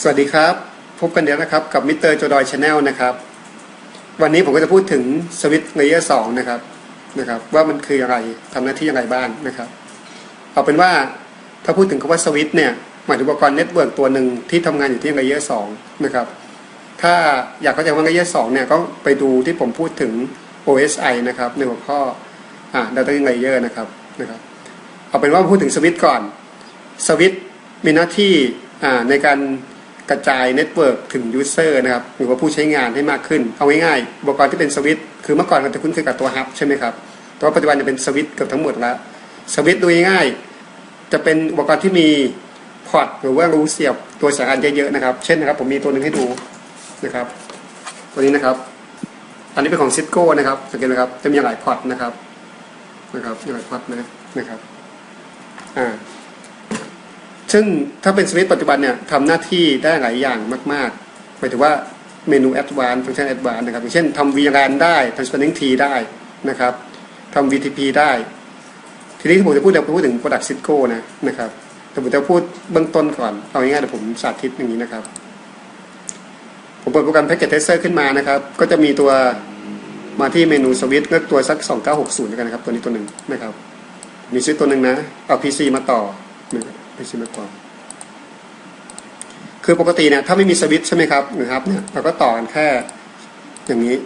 สวัสดีครับ พบกันเดี๋ยวนะครับกับมิสเตอร์จอดอยชาแนลนะครับ วันนี้ผมก็จะพูดถึงสวิตเลเยอร์สองนะครับนะครับ ว่ามันคืออะไรทำหน้าที่อย่างไรบ้างนะครับ เอาเป็นว่าถ้าพูดถึงคำว่าสวิตเนี่ยหมายถึงอุปกรณ์เน็ตเวิร์กตัวหนึ่งที่ทำงานอยู่ที่เลเยอร์สองนะครับ ถ้าอยากเข้าใจว่าเลเยอร์สองเนี่ยก็ไปดูที่ผมพูดถึง OSI นะครับในหัวข้ออ่า Data Link Layer นะครับนะครับ เอาเป็นว่าพูดถึงสวิตก่อนสวิตมีหน้าที่อ่าในการ กระจายเน็ตเวิร์กถึงยูเซอร์นะครับหรือว่าผู้ใช้งานให้มากขึ้น เอาง่ายๆอุปกรณ์ที่เป็นสวิตคือเมื่อก่อนเราจะคุ้นเคยกับตัวฮับใช่ไหมครับแต่ว่าปัจจุบันจะเป็นสวิตเกือบทั้งหมดแล้วสวิตดูง่ายๆจะเป็นอุปกรณ์ที่มีพอร์ตหรือว่ารูเสียบตัวสายอันเยอะๆนะครับ เช่นนะครับผมมีตัวหนึ่งให้ดูนะครับ ตัวนี้นะครับ อันนี้เป็นของซิสโก้นะครับสังเกตไหมครับจะมีหลายพอร์ตนะครับนะครับมีหลายพอร์ตนะนะครับอ่า ซึ่งถ้าเป็นสวิตปัจจุบันเนี่ยทำหน้าที่ได้หลายอย่างมากๆหมายถึงว่าเมนู Advanced ฟังก์ชัน Advanced นะครับอย่างเช่นทำ VLAN ได้ Transparency T ได้นะครับทำ VTP ได้ ทีนี้ที่ผมจะพูดเดี๋ยวผมพูดถึง Product Cisco นะนะครับแต่ผมจะพูดเบื้องต้นก่อน เอาง่ายๆเดี๋ยวผมสาธิตอย่างนี้นะครับ ผมเปิดโปรแกรม Packet Tracer ขึ้นมานะครับ ก็จะมีตัวมาที่เมนูสวิตเลือกตัวสัก 2960แล้วกันนะครับ ตัวนี้ตัวหนึ่งนะครับ มีสวิตตัวหนึ่งนะ เอา PC มาต่อนะ ครับ PC มาต่อคือปกติเนี่ยถ้าไม่มีสวิตช์ใช่ไหมครับนะครับเนี่ยเราก็ต่อกันแค่อย่างนี้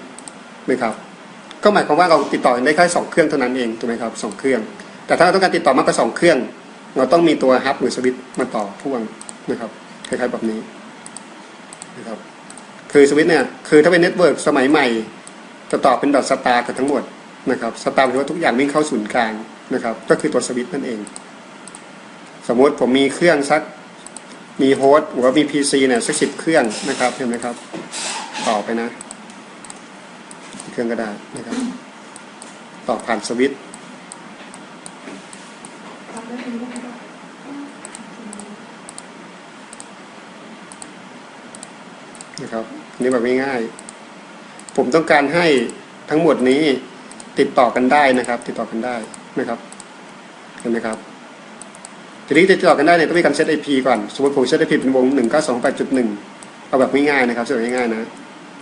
นะครับ ก็หมายความว่าเราติดต่อได้แค่สองเครื่องเท่านั้นเองถูกไหมครับสองเครื่อง แต่ถ้าเราต้องการติดต่อมากกว่าสองเครื่อง เราต้องมีตัวฮับหรือสวิตช์มาต่อพ่วงนะครับคล้ายๆแบบนี้นะครับคือสวิตช์เนี่ยคือถ้าเป็นเน็ตเวิร์กสมัยใหม่จะต่อเป็นแบบสตาร์กันทั้งหมดนะครับสตาร์หมายว่าทุกอย่างวิ่งเข้าศูนย์กลางนะครับ ก็คือตัวสวิตช์นั่นเอง สมมติผมมีเครื่องสักมีโฮสต์หรือว่ามีพีซีเนี่ยสักสิบเครื่องนะครับเห็นไหมครับ ต่อไปนะ เครื่องก็ได้นะครับ ต่อผ่านสวิตช์นะครับนนี่แบบง่ายๆผมต้องการให้ทั้งหมดนี้ติดต่อกันได้นะครับ ติดต่อกันได้นะครับ เห็นไหมครับ ทีนี้จะติดต่อกันได้เนี่ยต้องมีการเซต IP ก่อน สมมติผมเซต IP เป็นวง 192.8.1 เอาแบบง่ายๆนะครับเซตง่ายๆนะ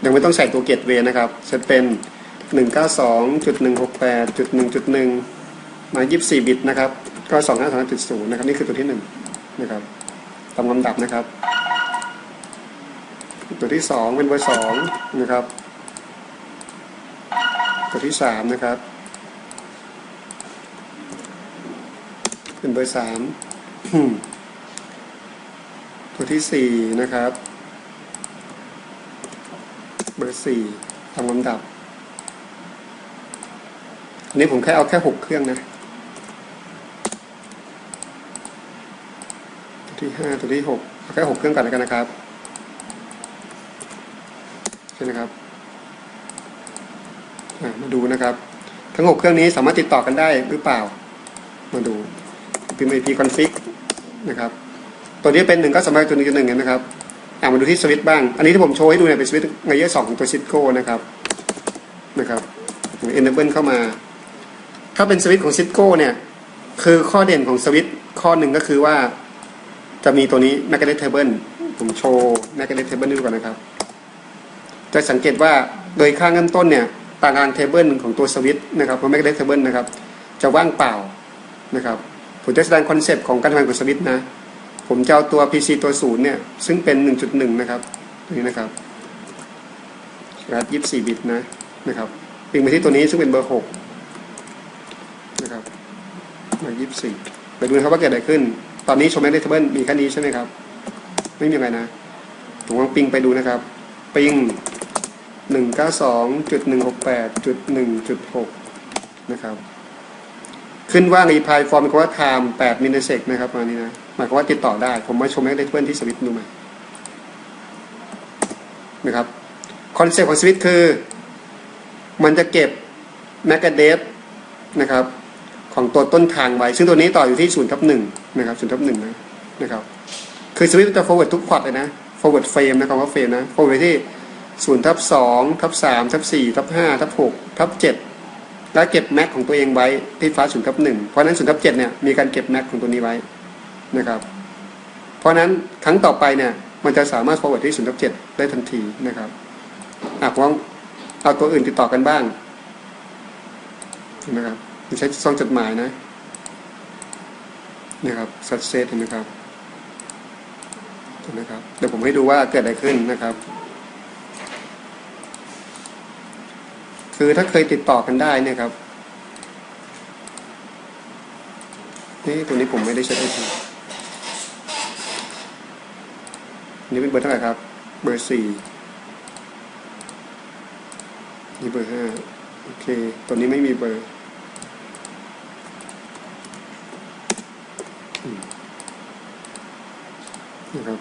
ยังไม่ต้องใส่ตัวเกตเวนะครับ เซตเป็น 192.168.1.1 มา 24 บิตนะครับ ก็253.0นะครับ นี่คือตัวที่ 1 นะครับตามลำดับนะครับ ตัวที่ 2 เป็นเบอร์2นะครับ ตัวที่ 3 นะครับเป็นเบอร์สาม ตัวที่สี่นะครับ เบอร์สี่ตามลำดับอันนี้ผมแค่เอาแค่หกเครื่องนะ ตัวที่ห้าตัวที่หกเอาแค่หกเครื่องก่อนแล้วกันนะครับใช่นะครับมาดูนะครับ ทั้งหกเครื่องนี้สามารถติดต่อกันได้หรือเปล่า มาดูพิมพ์ IP config นะครับ ตัวนี้เป็นหนึ่งก็สมัยตัวหนึ่งหนึ่งนะครับอ่ามาดูที่สวิตบ้าง อันนี้ที่ผมโชว์ให้ดูเนี่ยเป็นสวิตช์ไงเยอะสองของตัวซิสโก้นะครับนะครับ enable เข้ามา ถ้าเป็นสวิตของซิสโก้เนี่ยคือข้อเด่นของสวิตข้อหนึ่งก็คือว่าจะมีตัวนี้ magnetic table ผมโชว์ magnetic table ให้ดูก่อนนะครับ จะสังเกตว่าโดยค่าเริ่มต้นเนี่ยตารางเทเบิลของตัวสวิตนะครับของ magnetic table นะครับ จะว่างเปล่านะครับ ผมจะแสดงคอนเซปต์ของการทำงานของสวิตช์นะ ผมจะเอาตัว PC ตัวศูนย์เนี่ย ซึ่งเป็น 1.1 นะครับ ตัวนี้นะครับครับ24 บิตนะนะครับปิงไปที่ตัวนี้ซึ่งเป็นเบอร์ 6 นะครับมา24 ไปดูนะครับว่าเกิดอะไรขึ้น ตอนนี้ชมแมกเนตเบิลมีแค่นี้ใช่ไหมครับ ไม่มีอะไรนะผมลองปิงไปดูนะครับ ปิง 192.168.1.6 นะครับ ขึ้นว่า reply form หมควาว่า time 8มิลลิเซกนะครับมานี้นะ หมายความว่าติดต่อได้ ผมมาชมให้ได้เพื่อนที่สวิตช์ดูใหมนะครับ คอนเซ็ปต์ของสวิตช์คือ มันจะเก็บ m a c a d e f นะครับ ของตัวต้นทางไว้ ซึ่งตัวนี้ต่ออยู่ที่0ทับ1นะครับ0ทับ1นะนะครับ คือสวิตช์จะ forward ทุกพอร์ตเลยนะ forward frame นะครับว่า frame นะ forward ที่0ทับ2ทับ3ทับ4ทับ5ทับ6ทับ7 แล้วเก็บแม็กของตัวเองไว้ที่ฟ้าศูนย์ทับหนึ่งเพราะนั้นศูนย์ทับเจ็ดเนี่ยมีการเก็บแม็กของตัวนี้ไว้นะครับ เพราะฉะนั้นครั้งต่อไปเนี่ยมันจะสามารถ forward ที่ศูนย์ทับเจ็ดได้ทันทีนะครับอะผมลองเอาตัวอื่นติดต่อกันบ้างนะครับใช้ซองจดหมายนะนะครับ success เห็นไหมครับเห็นไหมครับ เดี๋ยวผมให้ดูว่าเกิดอะไรขึ้นนะครับ คือถ้าเคยติดต่อกันได้เนี่ยครับนี่ตัวนี้ผมไม่ได้ใช้ไอทีนี่เป็นเบอร์เท่าไหร่ครับ เบอร์สี่นี่เบอร์ห้าโอเค ตัวนี้ไม่มีเบอร์นะครับ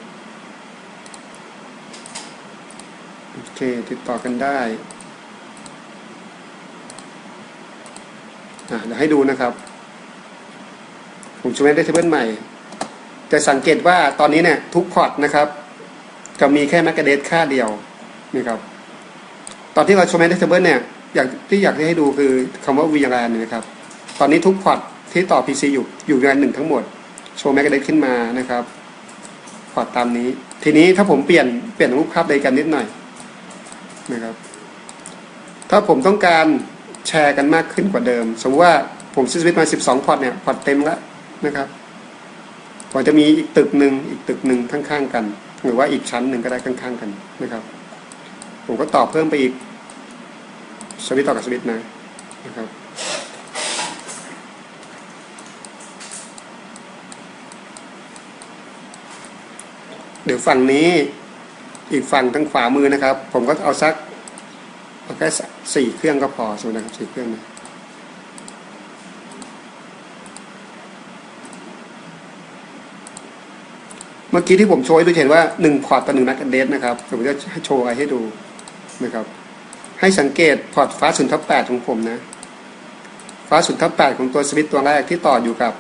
โอเค ติดต่อกันได้ อะ เดี๋ยวให้ดูนะครับ ผมช่วยได้เทเบิลใหม่ จะสังเกตว่าตอนนี้เนี่ยทุกพอร์ตนะครับ จะมีแค่แมกกาเดสค่าเดียวนะครับ ตอนที่เราโชว์แมกกาเดสเบิลเนี่ยอยากที่อยากให้ดูคือคำว่า VLAN เนนะครับ ตอนนี้ทุกพอร์ตที่ต่อ PC อยู่อยู่ VLAN หนึ่งทั้งหมด โชว์แมกกาเดสขึ้นมานะครับพอร์ตตามนี้ ทีนี้ถ้าผมเปลี่ยนเปลี่ยนรูปภาพใดกันนิดหน่อยนะครับ ถ้าผมต้องการ แชร์กันมากขึ้นกว่าเดิม สมมติว่าผมซื้อสวิตมา 12 พอร์ตเนี่ยพอร์ตเต็มแล้วนะครับพอนจะมีอีกตึกหนึ่งอีกตึกหนึ่งข้างๆกัน หรือว่าอีกชั้นหนึ่งก็ได้ข้างๆกันนะครับ ผมก็ต่อเพิ่มไปอีกสวิตต่อกับสวิตนะนะครับเดี๋ยวฝั่งนี้อีกฝั่งทางขวามือนะครับ ผมก็เอาสัก เอาแค่สี่เครื่องก็พอสมมตินะครับสี่เครื่องนะเมื่อกี้ที่ผมโชว์ให้ดูเห็นว่าหนึ่งพอร์ตต่อหนึ่งนักเดสนะครับผมจะโชว์อะไรให้ดูนะครับให้สังเกตพอร์ตฟ้าศูนย์ทับแปดของผมนะฟ้าศูนย์ทับแปดของตัวสวิตตัวแรกที่ต่ออยู่กับ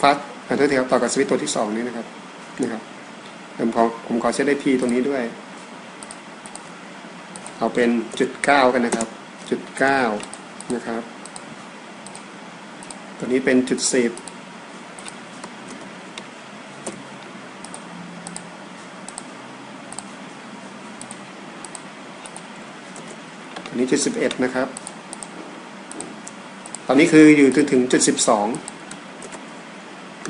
ฟ้าขอโทษทีครับต่อกับสวิตตัวที่สองนี้นะครับนะครับผมขอผมขอเซตไอพีตรงนี้ด้วย เอาเป็นจุดเก้ากันนะครับจุดเก้านะครับ ตัวนี้เป็นจุดสิบตัวนี้จุดสิบเอ็ดนะครับ ตอนนี้คืออยู่จนถึงจุดสิบสอง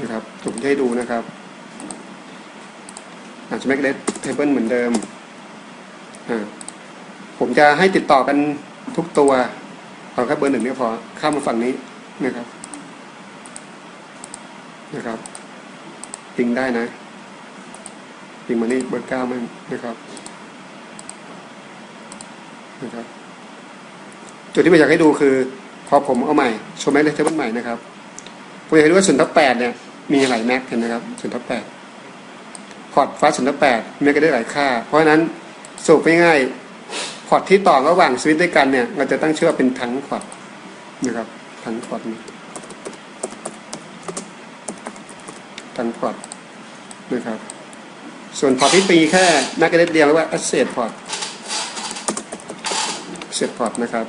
นะครับผมจะให้ดูนะครับ อาจจะไม่ได้เทเบิลเหมือนเดิมอ่า ผมจะให้ติดต่อกันทุกตัวเอาแค่เบอร์หนึ่งเนี่ยพอข้ามมาฝั่งนี้นะครับ นะครับปิงได้นะปิงมานี่เบอร์เก้ามั่งนะครับนะครับ จุดที่ผมอยากให้ดูคือ พอผมเอาใหม่โชว์แม็กเลเทเบิลใหม่นะครับผมอยากให้ดูว่าศูนทับแปดเนี่ยมีหลายแม็กเห็นนะครับศูนทับแปดพอร์ตฟ้าศูนทับแปดแม็กก็ได้หลายค่า เพราะฉะนั้นสรุปง่ายๆ พอร์ตที่ต่อระหว่างสวิตช์ด้วยกันเนี่ย เราจะตั้งชื่อว่าเป็นทั้งพอร์ตนะครับทั้งพอร์ตนี้ทั้งพอร์ตนะครับ ส่วนพอร์ตที่ปีแค่แมกก็ได้เดียวเรียกว่า asset port asset port นะครับ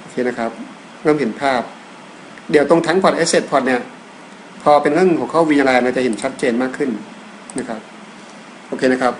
โอเคนะครับเริ่มเห็นภาพ เดี๋ยวตรงทั้งพอร์ต asset port เนี่ยพอเป็นเรื่องของเข้า VLAN เราจะเห็นชัดเจนมากขึ้นนะครับ โอเคนะครับ